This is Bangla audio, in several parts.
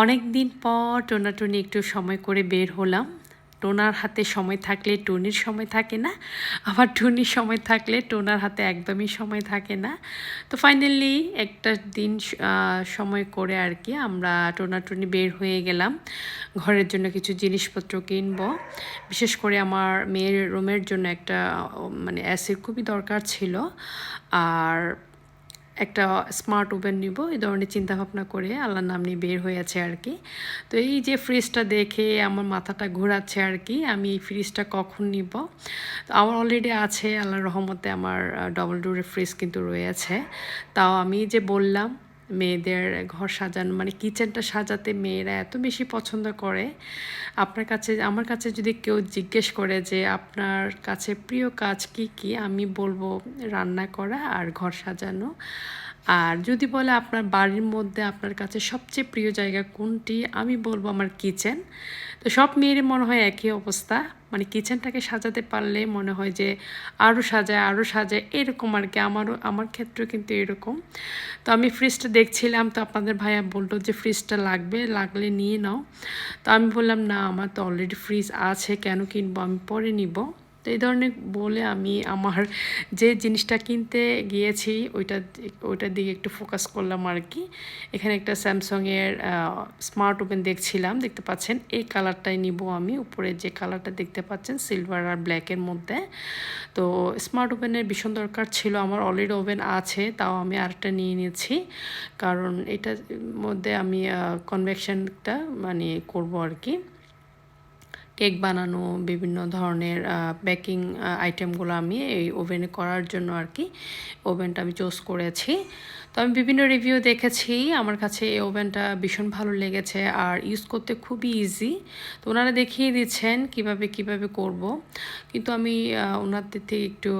অনেক দিন পর টোনাটুনি একটু সময় করে বের হলাম। টোনার হাতে সময় থাকলে টুনির সময় থাকে না, আবার টুনির সময় থাকলে টোনার হাতে একদমই সময় থাকে না। তো ফাইনালি একটা দিন সময় করে আর কি আমরা টোনাটুনি বের হয়ে গেলাম। ঘরের জন্য কিছু জিনিসপত্র কিনবো। বিশেষ করে আমার মেয়ের রুমের জন্য একটা মানে অ্যাসির খুবই দরকার ছিল। আর একটা স্মার্ট ওভেন নিব, এই ধরনের চিন্তা ভাবনা করে আল্লাহর নাম নিয়ে বের হয়েছে আর কি। তো এই যে ফ্রিজটা দেখে আমার মাথাটা ঘোরাচ্ছে আর কি, আমি এই ফ্রিজটা কখন নিব? তো আমার অলরেডি আছে, আল্লাহর রহমতে আমার ডবল ডোরের ফ্রিজ কিন্তু রয়েছে। তাও আমি যে বললাম মেয়েদের ঘর সাজানো মানে কিচেনটা সাজাতে মেয়েরা এত বেশি পছন্দ করে। আপনার কাছে, আমার কাছে যদি কেউ জিজ্ঞেস করে যে আপনার কাছে প্রিয় কাজ কি কি, আমি বলব রান্না করা আর ঘর সাজানো। আর যদি বলে আপনার বাড়ির মধ্যে আপনার কাছে সবচেয়ে প্রিয় জায়গা কোনটি, আমি বলব আমার কিচেন। তো সব মেয়েরই মনে হয় একই অবস্থা। মানে কিচেনটাকে সাজাতে পারলে মনে হয় যে আরও সাজায় আরও সাজায়, এরকম আর কি। আমারও, আমার ক্ষেত্রে কিন্তু এরকম। তো আমি ফ্রিজটা দেখছিলাম, তো আপনাদের ভাইয়া বলল যে ফ্রিজটা লাগবে, লাগলে নিয়ে নাও। তো আমি বললাম, না, আমার তো অলরেডি ফ্রিজ আছে, কেন কিনবো? আমি পরে নিব। তো এই ধরনের বলে আমি আমার যে জিনিসটা কিনতে গিয়েছি, ওইটা ওইটার দিকে একটু ফোকাস করলাম আর কি। এখানে একটা স্যামসংয়ের স্মার্ট ওভেন দেখছিলাম, দেখতে পাচ্ছেন? এই কালারটাই নিব আমি, উপরে যে কালারটা দেখতে পাচ্ছেন সিলভার আর ব্ল্যাকের মধ্যে। তো স্মার্ট ওভেনের ভীষণ দরকার ছিল, আমার অলরেডি ওভেন আছে, তাও আমি আরেকটা নিয়ে নিয়েছি। কারণ এটার মধ্যে আমি কনভেকশনটা মানে করব আর কি। কেক বানানো, বিভিন্ন ধরনের বেকিং আইটেমগুলো আমি এই ওভেনে করার জন্য আর কি ওভেনটা আমি চুজ করেছি। তো আমি বিভিন্ন রিভিউ দেখেছি, আমার কাছে এই ওভেনটা ভীষণ ভালো লেগেছে আর ইউজ করতে খুবই ইজি তো ওনারা দেখিয়ে দিচ্ছেন কীভাবে কীভাবে করব। কিন্তু আমি ওনাদের থেকে একটু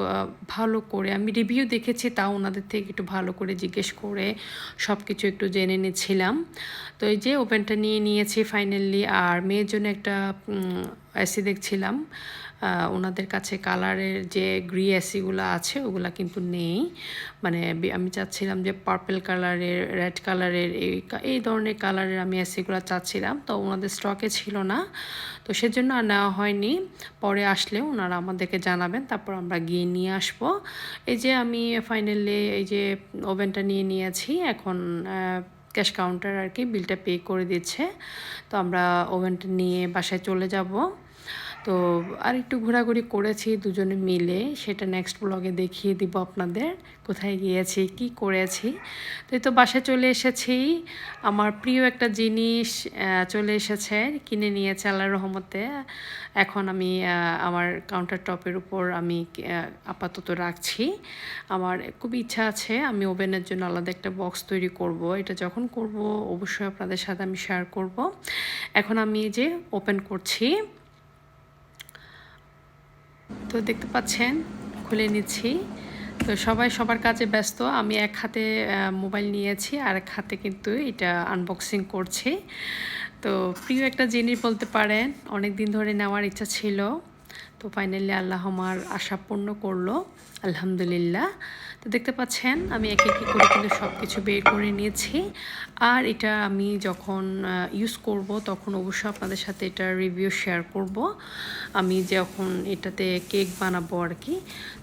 ভালো করে, আমি রিভিউ দেখেছি তাও ওনাদের থেকে একটু ভালো করে জিজ্ঞেস করে সব কিছু একটু জেনে নিচ্ছিলাম। তো এই যে ওভেনটা নিয়ে নিয়েছি ফাইনালি আর মেয়ের জন্য একটা এসি দেখছিলাম। ওনাদের কাছে কালারের যে গ্রি এসিগুলো আছে, ওগুলা কিন্তু নেই। মানে আমি চাচ্ছিলাম যে পার্পল কালারের রেড কালারের এই এই ধরনের কালারের আমি এসিগুলো চাচ্ছিলাম। তো ওনাদের স্টকে ছিল না। তো সেজন্য আর নেওয়া হয়নি। পরে আসলে ওনারা আমাদেরকে জানাবেন, তারপর আমরা গিয়ে নিয়ে আসব। এই যে আমি ফাইনালি এই যে ওভেনটা নিয়ে নিয়েছি, এখন ক্যাশ কাউন্টার আর কি বিলটা পে করে দিচ্ছে। তো আমরা ওভেনটা নিয়ে বাসায় চলে যাব। তো আর একটু ঘোরাঘুরি করেছি দুজনে মিলে। সেটা নেক্সট ব্লগে দেখিয়ে দিব আপনাদের, কোথায় গিয়েছি, কি করেছি। তো এই তো বাসায় চলে এসেছি। আমার প্রিয় একটা জিনিস চলে এসেছে, কিনে নিয়েছে আল্লাহর রহমতে। এখন আমি আমার কাউন্টার টপের উপর আমি আপাতত রাখছি। আমার খুব ইচ্ছা আছে, আমি ওভেনের জন্য আলাদা একটা বক্স তৈরি করব। এটা যখন করব, অবশ্যই আপনাদের সাথে আমি শেয়ার করব। এখন আমি যে ওপেন করছি। তো দেখতে পাচ্ছেন, খুলে নিচ্ছি। তো সবাই সবার কাজে ব্যস্ত। আমি এক হাতে মোবাইল নিয়েছি, আর এক হাতে কিন্তু এটা আনবক্সিং করছি। তো প্রিয় একটা জিনিস বলতে পারেন অনেক দিন ধরে নেওয়ার ইচ্ছা ছিল। তো ফাইনালি আল্লাহ আমার আশা পূর্ণ করল, আলহামদুলিল্লাহ। তো দেখতে পাচ্ছেন, আমি একে একে করে কিন্তু সব কিছু বের করে নিয়েছি। আর এটা আমি যখন ইউজ করব, তখন অবশ্যই আপনাদের সাথে এটা রিভিউ শেয়ার করব। আমি যখন এটাতে কেক বানাবো আর কি,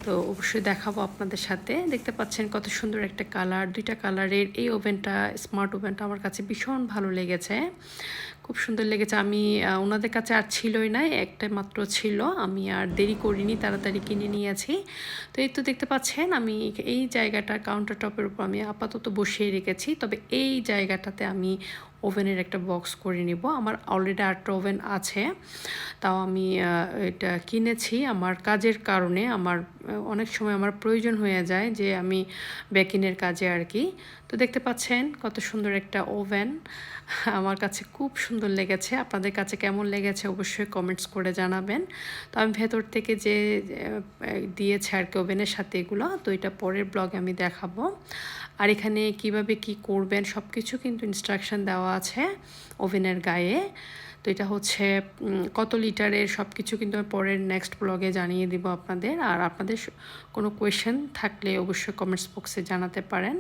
তো অবশ্যই দেখাবো আপনাদের সাথে। দেখতে পাচ্ছেন কত সুন্দর একটা কালার দুইটা কালারের এই ওভেনটা স্মার্ট ওভেনটা আমার কাছে ভীষণ ভালো লেগেছে। খুব সুন্দর লেগেছে। আমি ওনাদের কাছে আর ছিলই না, একটা মাত্র ছিল। আমি আর দেরি করিনি, তাড়াতাড়ি কিনে নিয়েছি। তো এই তো দেখতে পাচ্ছেন, আমি এই জায়গাটা কাউন্টার টপের উপর আমি আপাতত বসিয়ে রেখেছি। তবে এই জায়গাটাতে আমি ওভেনের একটা বক্স করে নিব। আমার অলরেডি আটটা ওভেন আছে। তাও আমি এটা কিনেছি। আমার কাজের কারণে আমার অনেক সময় আমার প্রয়োজন হয়ে যায় যে আমি বেকিনের কাজে আর কি। তো দেখতে পাচ্ছেন কত সুন্দর একটা ওভেন। আমার কাছে খুব সুন্দর লেগেছে। আপনাদের কাছে কেমন লেগেছে অবশ্যই কমেন্টস করে জানাবেন। তো আমি ভেতর থেকে যে দিয়েছে আর কি ওভেনের সাথে এগুলো, তো এটা পরের ব্লগে আমি দেখাবো। আর এখানে কীভাবে কি করবেন সব কিছু কিন্তু ইনস্ট্রাকশন দেওয়া আছে ওভেনের গায়ে। তো এটা হচ্ছে কত লিটারের সব কিছু কিন্তু পরের নেক্সট ব্লগে জানিয়ে দিব আপনাদের। আর আপনাদের কোনো কোয়েশ্চেন থাকলে অবশ্যই কমেন্টস বক্সে জানাতে পারেন।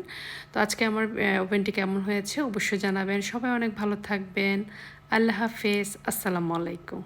তো আজকে আমার ওভেনটি কেমন হয়েছে অবশ্যই জানাবেন। সবাই অনেক ভালো থাকবেন। আল্লাহ হাফেজ। আসসালামু আলাইকুম।